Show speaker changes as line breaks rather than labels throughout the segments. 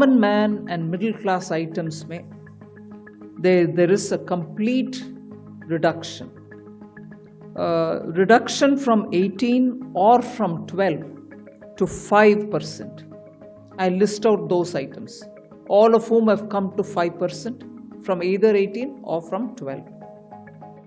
common man and middle class items May there, there is a complete reduction. Uh, reduction from 18 or from 12 to 5%. I list out those items, all of whom have come to 5% from either 18 or from 12.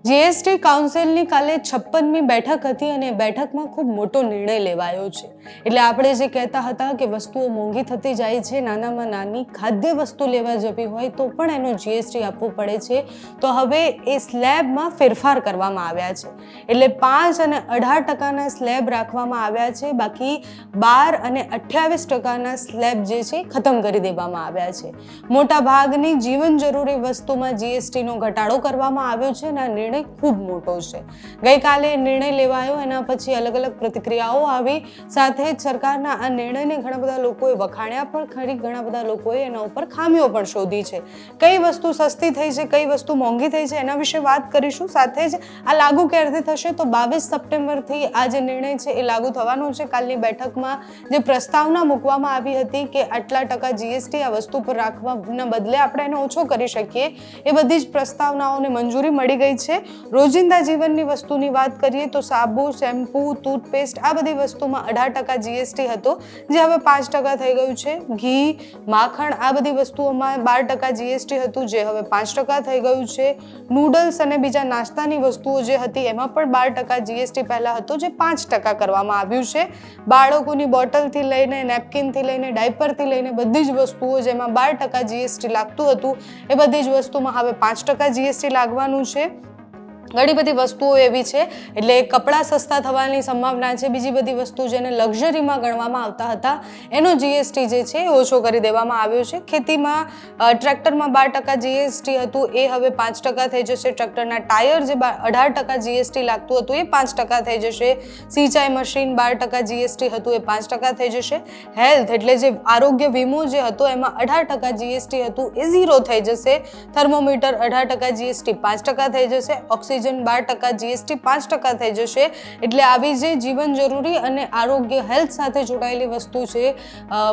GST કાઉન્સિલની કાલે છપ્પનમી બેઠક હતી અને બેઠકમાં ખૂબ મોટો નિર્ણય લેવાયો છે. એટલે આપણે જે કહેતા હતા કે વસ્તુઓ મોંઘી થતી જાય છે, નાનામાં નાની ખાદ્ય વસ્તુ લેવા જવી હોય તો પણ એનો જીએસટી આપવું પડે છે. તો હવે એ સ્લેબમાં ફેરફાર કરવામાં આવ્યા છે. એટલે પાંચ અને અઢાર ટકાના સ્લેબ રાખવામાં આવ્યા છે. બાકી બાર અને અઠ્યાવીસ ટકાના સ્લેબ જે છે, ખતમ કરી દેવામાં આવ્યા છે. મોટા ભાગની જીવન જરૂરી વસ્તુમાં જીએસટીનો ઘટાડો કરવામાં આવ્યો છે અને આ નિર્ણય ખૂબ મોટો છે. ગઈકાલે નિર્ણય લેવાયો, એના પછી અલગ અલગ પ્રતિક્રિયાઓ આવી. સાથે જ સરકારના આ નિર્ણયને ઘણા બધા લોકોએ વખાણ્યા, પણ ખરી ઘણા બધા લોકોએ એના ઉપર ખામીઓ પણ શોધી છે. કઈ વસ્તુ સસ્તી થઈ છે, કઈ વસ્તુ મોંઘી થઈ છે, એના વિશે વાત કરીશું. સાથે જ આ લાગુ ક્યારથી થશે? તો બાવીસ સપ્ટેમ્બરથી આ જે નિર્ણય છે, એ લાગુ થવાનો છે. કાલની બેઠકમાં જે પ્રસ્તાવના મૂકવામાં આવી હતી કે આટલા ટકા જીએસટી આ વસ્તુ પર રાખવાના બદલે આપણે એને ઓછો કરી શકીએ, એ બધી જ પ્રસ્તાવનાઓને મંજૂરી મળી ગઈ છે. રોજિંદા જીવનની વસ્તુની વાત કરીએ તો સાબુ, શેમ્પૂ, ટૂથપેસ્ટ આ બધી વસ્તુમાં અઢાર ટકા જીએસટી હતો. જે હવે પાંચ ટકા થઈ ગયું છે. ઘી, માખણ આ બધી વસ્તુઓમાં બાર ટકા જીએસટી હતું, જે હવે પાંચ ટકા થઈ ગયું છે. નૂડલ્સ અને બીજા નાસ્તાની વસ્તુઓ જે હતી, એમાં પણ બાર ટકા જીએસટી પહેલાં હતો, જે પાંચ ટકા કરવામાં આવ્યું છે. બાળકોની બોટલથી લઈને, નેપકિનથી લઈને, ડાયપરથી લઈને બધી જ વસ્તુઓ જેમાં બાર ટકા જીએસટી લાગતું હતું, એ બધી જ વસ્તુમાં હવે પાંચ ટકા જીએસટી લાગવાનું છે. ઘણી બધી વસ્તુઓ એવી છે, એટલે કપડાં સસ્તા થવાની સંભાવના છે. બીજી બધી વસ્તુ જેને લક્ઝરીમાં ગણવામાં આવતા હતા, એનો જીએસટી જે છે એ ઓછો કરી દેવામાં આવ્યો છે. ખેતીમાં ટ્રેક્ટરમાં બાર ટકા જીએસટી હતું, એ હવે પાંચ ટકા થઈ જશે. ટ્રેક્ટરના ટાયર જે અઢાર ટકા જીએસટી લાગતું હતું, એ પાંચ ટકા થઈ જશે. સિંચાઈ મશીન બાર ટકા જીએસટી હતું, એ પાંચ ટકા થઈ જશે. હેલ્થ એટલે જે આરોગ્ય વીમો જે હતો, એમાં અઢાર ટકા જીએસટી હતું, એ ઝીરો થઈ જશે. થર્મોમીટર અઢાર ટકા જીએસટી પાંચ ટકા થઈ જશે. ઓક્સિજન બાર ટકા જીએસટી પાંચ ટકા થઈ જશે. એટલે આવી જે જીવન જરૂરી અને આરોગ્ય, હેલ્થ સાથે જોડાયેલી વસ્તુ છે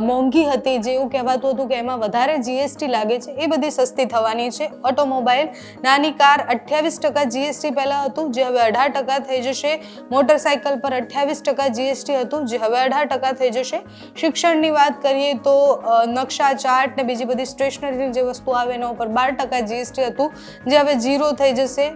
મોંઘી હતી, જે એવું કહેવાતું હતું કે એમાં વધારે જીએસટી લાગે છે, એ બધી સસ્તી થવાની છે. ઓટોમોબાઈલ, નાની કાર, અઠ્યાવીસ ટકા જીએસટી પહેલાં હતું, જે હવે અઢાર ટકા થઈ જશે. મોટરસાયકલ પર અઠ્યાવીસ ટકા જીએસટી હતું, જે હવે અઢાર ટકા થઈ જશે. શિક્ષણની વાત કરીએ તો નકશા, ચાર્ટ ને બીજી બધી સ્ટેશનરીની જે વસ્તુ આવે એના ઉપર બાર ટકા જીએસટી હતું, જે હવે ઝીરો થઈ જશે.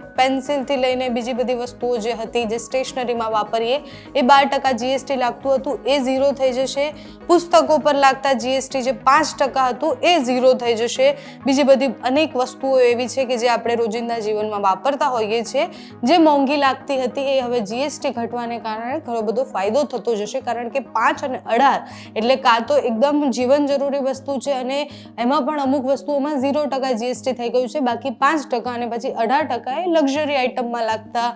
પેન્સિલથી લઈને બીજી બધી વસ્તુઓ જે હતી જે સ્ટેશનરીમાં વાપરીએ, એ બાર ટકા જીએસટી લાગતું હતું, એ ઝીરો થઈ જશે. પુસ્તકો પર લાગતા જીએસટી જે પાંચ ટકા હતું, એ ઝીરો થઈ જશે. બીજી બધી અનેક વસ્તુઓ એવી છે કે જે આપણે રોજિંદા જીવનમાં વાપરતા હોઈએ છીએ. જે મોંઘી લાગતી હતી, એ હવે જીએસટી ઘટવાને કારણે ઘણો બધો ફાયદો થતો જશે. કારણ કે પાંચ અને અઢાર એટલે કાં તો એકદમ જીવન જરૂરી વસ્તુ છે અને એમાં પણ અમુક વસ્તુઓમાં ઝીરો ટકા જીએસટી થઈ ગયું છે. બાકી પાંચ ટકા અને પછી અઢાર ટકા એ લક્ઝરી આઇટમમાં લાગતા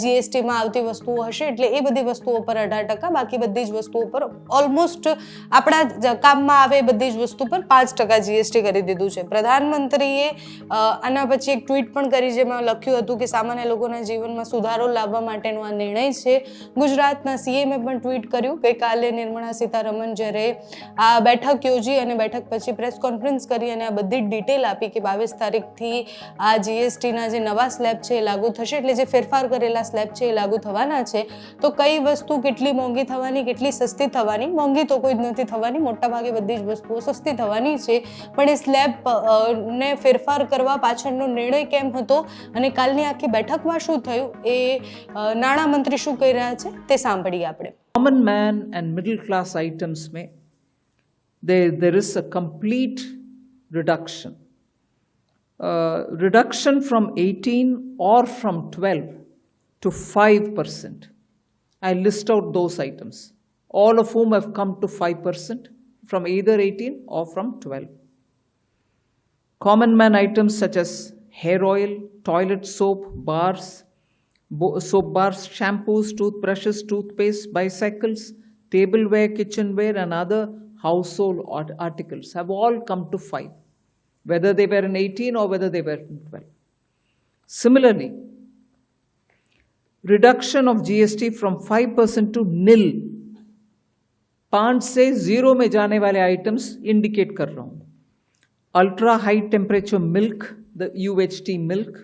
જીએસટીમાં આવતી વસ્તુઓ હશે એટલે એ બધી વસ્તુઓ પર અઢાર ટકા, બાકી બધી જ વસ્તુઓ પર ઓલમોસ્ટ આપણા કામમાં આવે બધી જ વસ્તુ પર પાંચ ટકા જીએસટી કરી દીધું છે. પ્રધાનમંત્રીએ આના પછી એક ટ્વીટ પણ કરી જેમાં લખ્યું હતું કે સામાન્ય લોકોના જીવનમાં સુધારો લાવવા માટેનો આ નિર્ણય છે. ગુજરાતના સીએમએ પણ ટ્વીટ કર્યું ગઈકાલે નિર્મળા સીતારમણ જ્યારે આ બેઠક યોજી અને બેઠક પછી પ્રેસ કોન્ફરન્સ કરી અને આ બધી ડિટેલ આપી કે બાવીસ તારીખથી આ જીએસટીના જે નવા સ્લેબ છે એ લાગુ થશે એટલે જે ફેરફાર કરેલા સ્લેબ છે એ લાગુ થવાના છે. તો કઈ વસ્તુ કેટલી મોંઘી થવાની કેટલી સસ્તી થવાની? મોંઘી તો કોઈ જ નથી થવાની. મોટા ભાગે બધી જ વસ્તુઓ સસ્તી થવાની છે. પણ એ સ્લેબ ને ફેરફાર કરવા પાછળનો નિર્ણય કેમ હતો અને કાલની આખી બેઠકમાં શું થયું એ નાણામંત્રી શું કહી રહ્યા છે તે સાંભળીએ આપણે.
Common man and middle class items में there, there is a complete. Uh, reduction from 18 or from 12 to 5%. I list out those items, all of whom have come to 5% from either 18 or from 12. Common man items such as hair oil, toilet soap, bars, soap bars, shampoos, toothbrushes, toothpaste, bicycles, tableware, kitchenware, and other household articles have all come to 5, whether they were in 18 or whether they were in 12. Similarly, reduction of GST from 5% to nil पाँच से zero में जाने वाले items indicate कर रहा हूँ ultra high temperature milk the U H T milk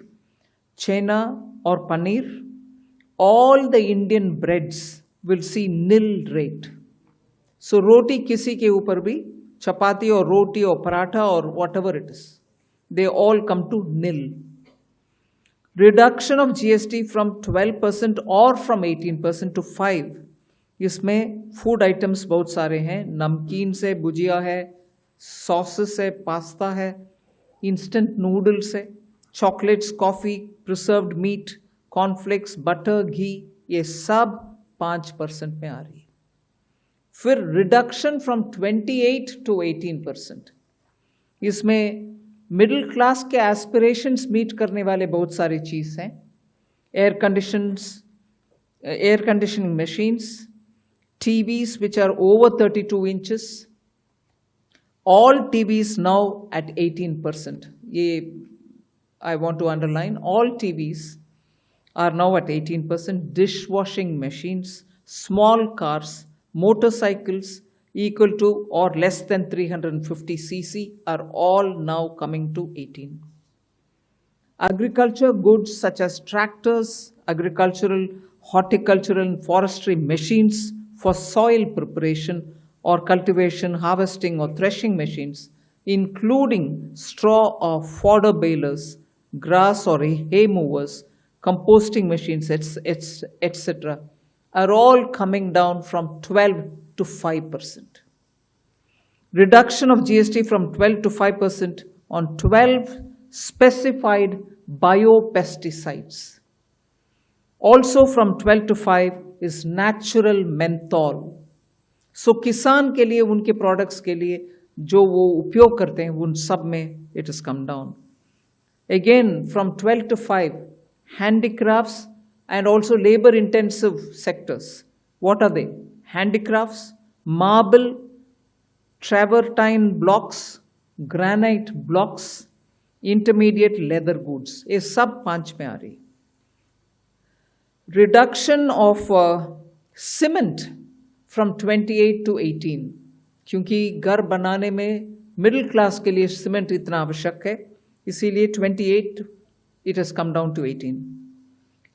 छेना और paneer all the Indian breads will see nil rate so रोटी किसी के ऊपर भी chapati or roti or paratha or whatever it is. They all come to nil. Reduction of GST from 12% or from 18% to 5. इसमें food items बहुत सारे हैं नमकीन से भुजिया है सॉसेस है पास्ता है इंस्टेंट नूडल्स है chocolates coffee preserved meat cornflakes butter घी ये सब पाँच परसेंट में आ रही है फिर रिडक्शन फ्रॉम 28 टू 18 परसेंट इसमें मिडिल क्लास के एस्पिरेशंस मीट करने वाले बहुत सारी चीज़ हैं air conditions air conditioning machines TVs which are over 32 inches, all TVs now at 18%. Ye, I want to underline, all TVs are now at 18%. Dishwashing machines, small cars, motorcycles equal to or less than 350 cc are all now coming to 18. Agriculture goods such as tractors, agricultural, horticultural, and forestry machines for soil preparation or cultivation, harvesting, or threshing machines, including straw or fodder balers, grass or hay movers, composting machines, etc., are all coming down from 12 to 5%. Reduction of GST from 12 to 5% on 12 specified biopesticides. Also from 12 to 5 is natural menthol. सो किसान के लिए उनके products के लिए जो वो उपयोग करते हैं उन सब में it is come down again from 12 to 5 handicrafts and also labor intensive sectors what are they handicrafts marble travertine blocks granite blocks intermediate leather goods ये सब पांच में आ रही reduction of cement from 28 to 18 क्योंकि घर बनाने में मिडिल क्लास के लिए सीमेंट इतना आवश्यक है इसीलिए 28 it has come down to 18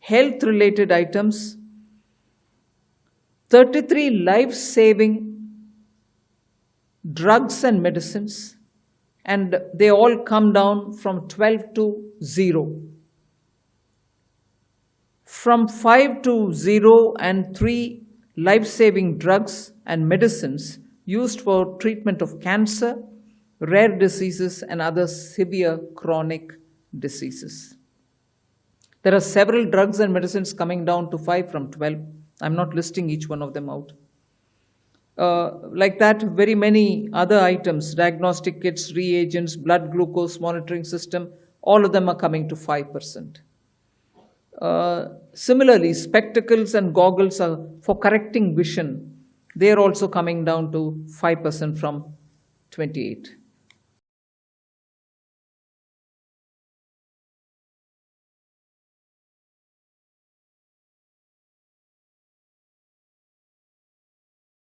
health related items 33 life saving drugs and medicines and they all come down from 12 to 0 from 5 to 0 and 3 life saving drugs and medicines used for treatment of cancer, rare diseases, and other severe chronic diseases. There are several drugs and medicines coming down to 5 from 12. I'm not listing each one of them out. Uh, like that, very many other items, diagnostic kits, reagents, blood glucose monitoring system, all of them are coming to 5%. Uh, similarly, spectacles and goggles are for correcting vision. They are also coming down to 5% from 28.